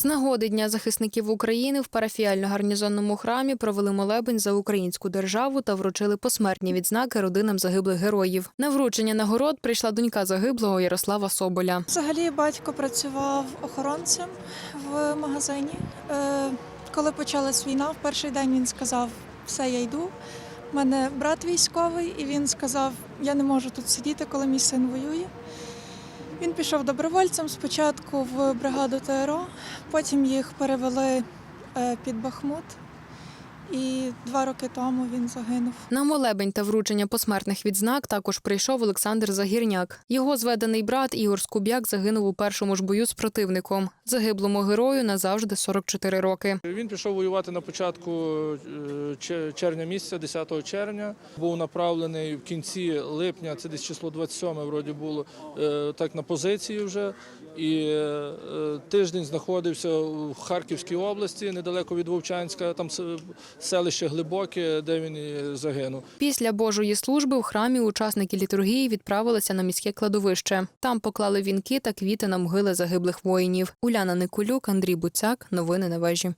З нагоди Дня захисників України в парафіально-гарнізонному храмі провели молебень за українську державу та вручили посмертні відзнаки родинам загиблих героїв. На вручення нагород прийшла донька загиблого Ярослава Соболя. Взагалі батько працював охоронцем в магазині. Е, Коли почалась війна, в перший день він сказав: все, я йду. У мене брат військовий, і він сказав: Я не можу тут сидіти, коли мій син воює. Він пішов добровольцем спочатку в бригаду ТРО, потім їх перевели е, під Бахмут, і два роки тому він загинув. На молебень та вручення посмертних відзнак також прийшов Олександр Загірняк. Його зведений брат Ігор Скуб'як загинув у першому ж бою з противником. Загиблому герою назавжди 44 роки. Він пішов воювати на початку е, червня місяця, 10 червня. Був направлений в кінці липня, це десь число 27 вроді було, е, так на позиції вже. І е, тиждень знаходився в Харківській області, недалеко від Вовчанська, там с- селище Глибоке, де він і загинув. Після Божої служби в храмі учасники літургії відправилися на міське кладовище. Там поклали вінки та квіти на могили загиблих воїнів. Уляна Никулюк, Андрій Буцяк. Новини на вежі.